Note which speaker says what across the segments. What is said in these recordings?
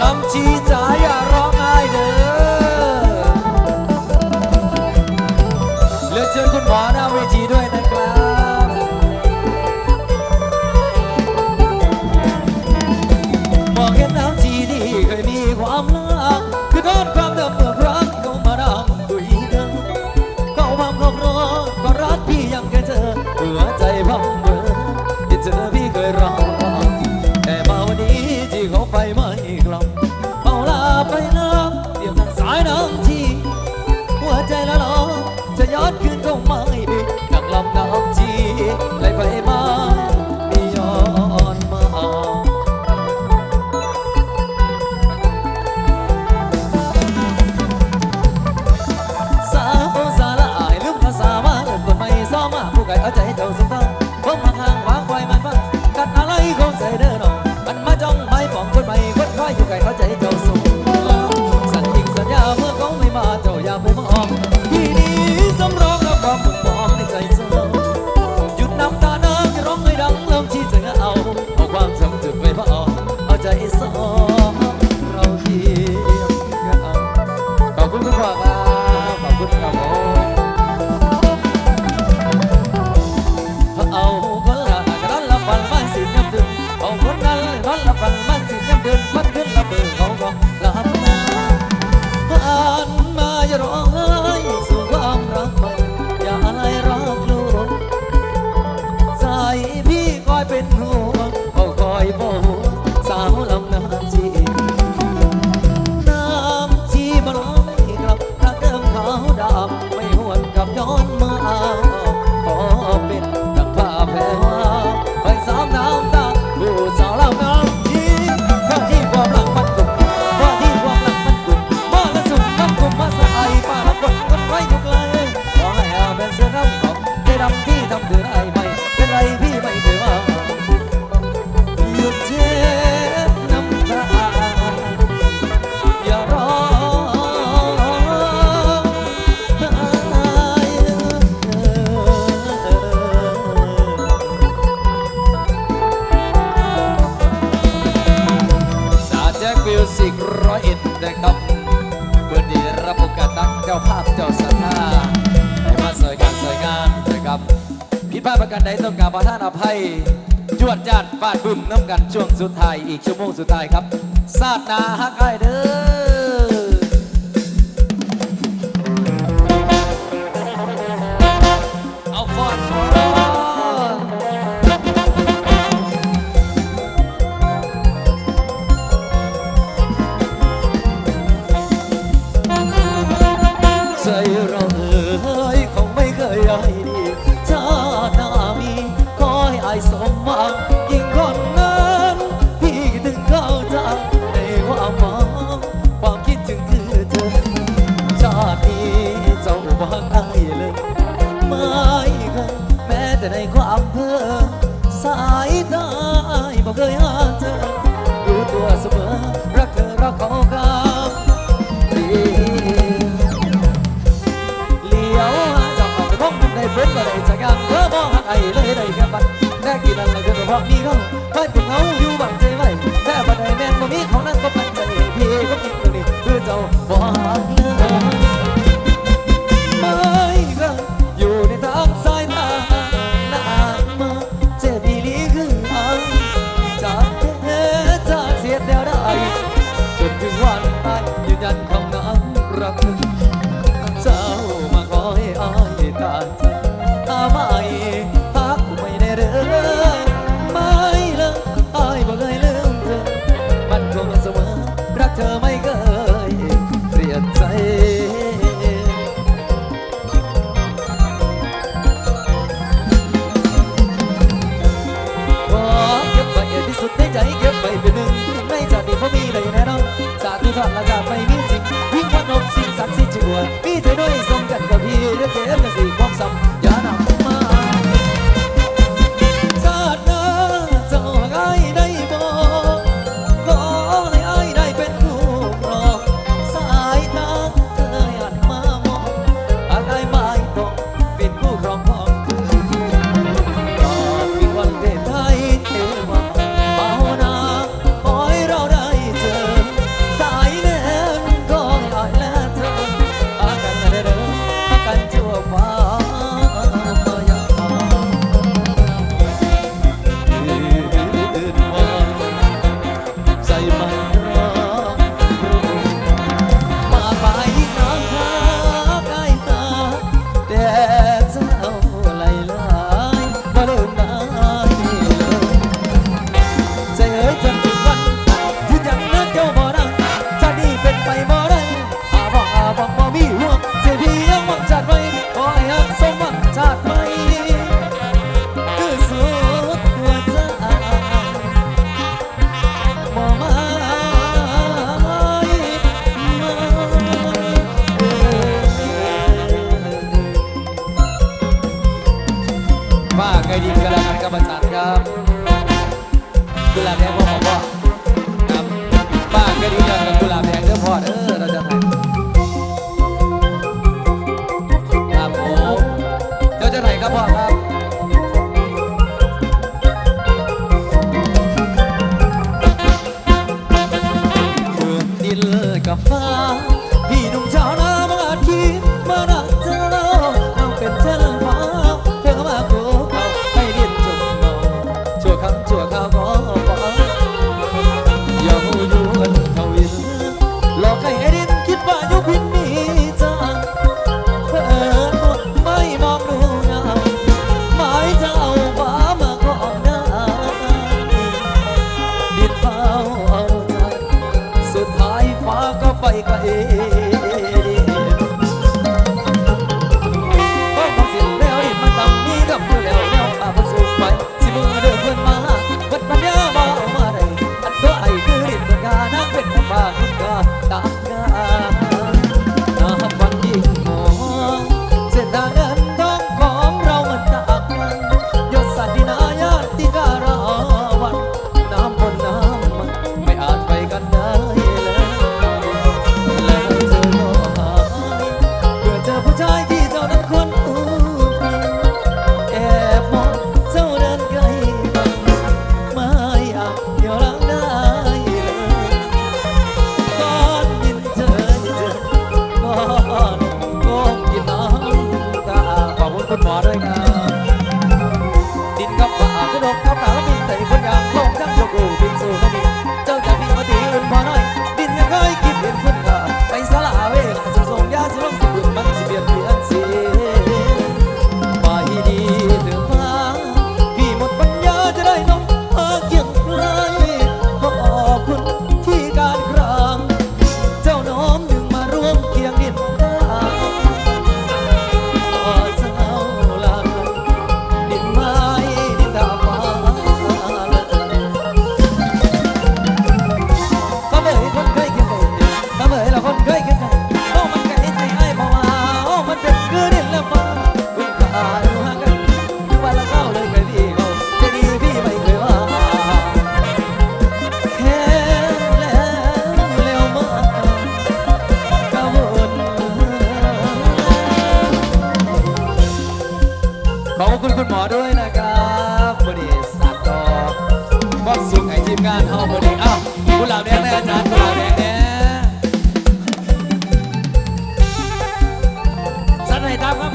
Speaker 1: หลั อีกชั่วโมงสุดท้ายครับ ซาดนาฮักไอเด้อ 你让我 สุดในใจเก็บไปเป็นหนึ่งไม่จนี้พอมีเลยแน่นอนสาธุทอดละจาไม่มีจริงวิ่งพันนมสิ่งศักดิ์สิทธิ์ชัวมีเธอด้วยสมกันกับพี่เรื่องเกมกันสิ ไงดีเวลากันกับอาจารย์ครับกุหลาบแดงพ่อของพ่อครับป้าก็ดีจังกับกุหลาบแดงเด้อพ่อเด้อ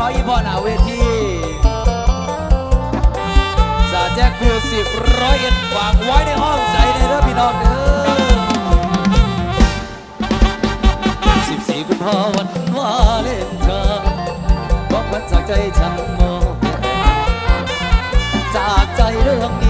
Speaker 1: เขาอีพอหนาเวทีสาแจ็คมิวสิบร้อยเอ็ดวางไว้ในห้องใจในเรื่องพี่น้องเด้อสิบสี่กุมภาวันวาเลนไทน์บอกมันจากใจฉันมองจากใจเรื่องนี้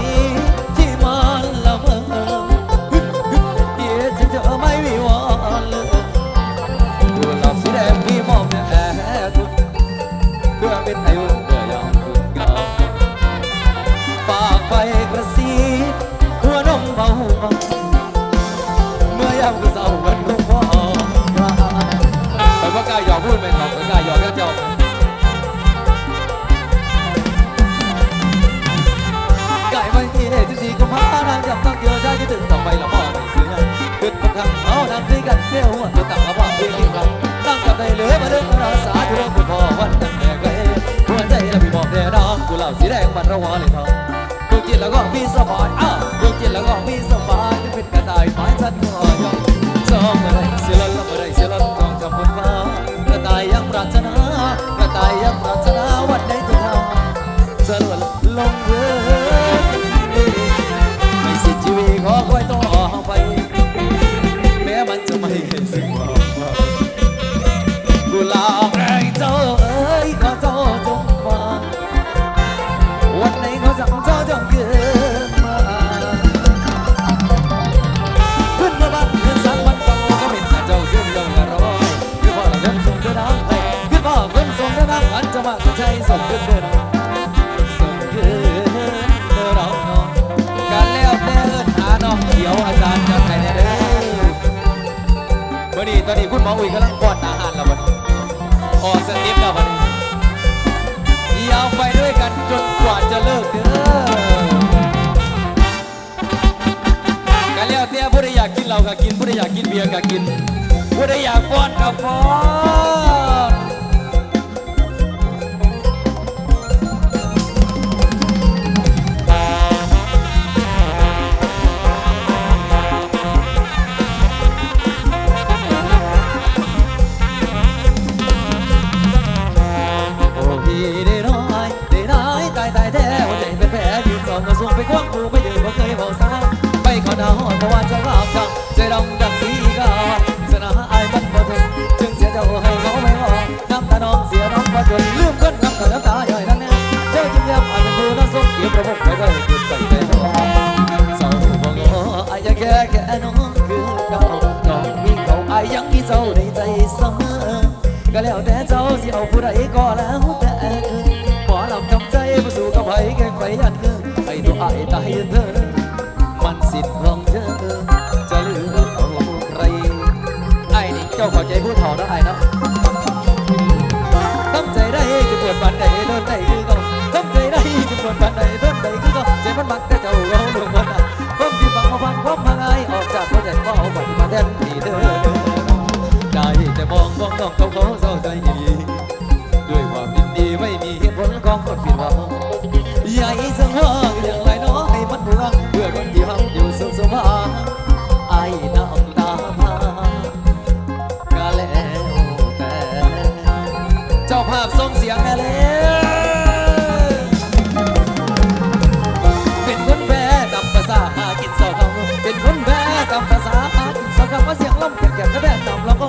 Speaker 1: กับเอาทำด้วยกันเที่ยวหัวตัวต่างกับว่าพี่กินเราตั้งกับในเหลือมาเรื่องราสาธุรกุพอวันตั้งแต่ไกลหัวใจเราพี่บอกแน่น้องกูเหล่าสีแดงมันระวอเลยทองดวงจิตแล้วก็พี่สบายอ้าวดวงจิตแล้วก็พี่สบายจะเป็นกระต่ายไม้ชันก็ยองซ้อมอะไรเสียลันละอะไรเสียลันกองจำบนฟ้ากระต่ายยังปรารถนากระต่ายยังปรารถนา ส่งขึ้นสนเด้เรานาะการแล้วเด้อหาน้อเขียวอาจารย์จะไปแน่ด้วันนี้ตอนนี้คุณหมออุ้ยกำลังป้อนอาหารเราบัดออกสติปเราบัดยาวไปด้วยกันจนกว่าจะเลิกเด้อกาแล้วเตี้ยผู้ใดอยากกินเราก็กินผู้ใดอยากกินเบียร์ก็กินผู้ใดอยากป้อนก็ป้อน ก็แล้วแต่เจ้าสิเอาผู้ใดก็แล้วแต่ขอลำทำใจมาสู่กับไผแกงไฟยันเธอไอ้ตัวไอ้ตายเธอมันสิทธิ์ ภาพส่งเสียงแน่เลยเป็นคนแพ้ตำภาษาหากินสองเป็นคนแพ้ตำภาษาหากินสองคำว่าเสียงล่ำแก่ๆก็แด้ตำแล้วก็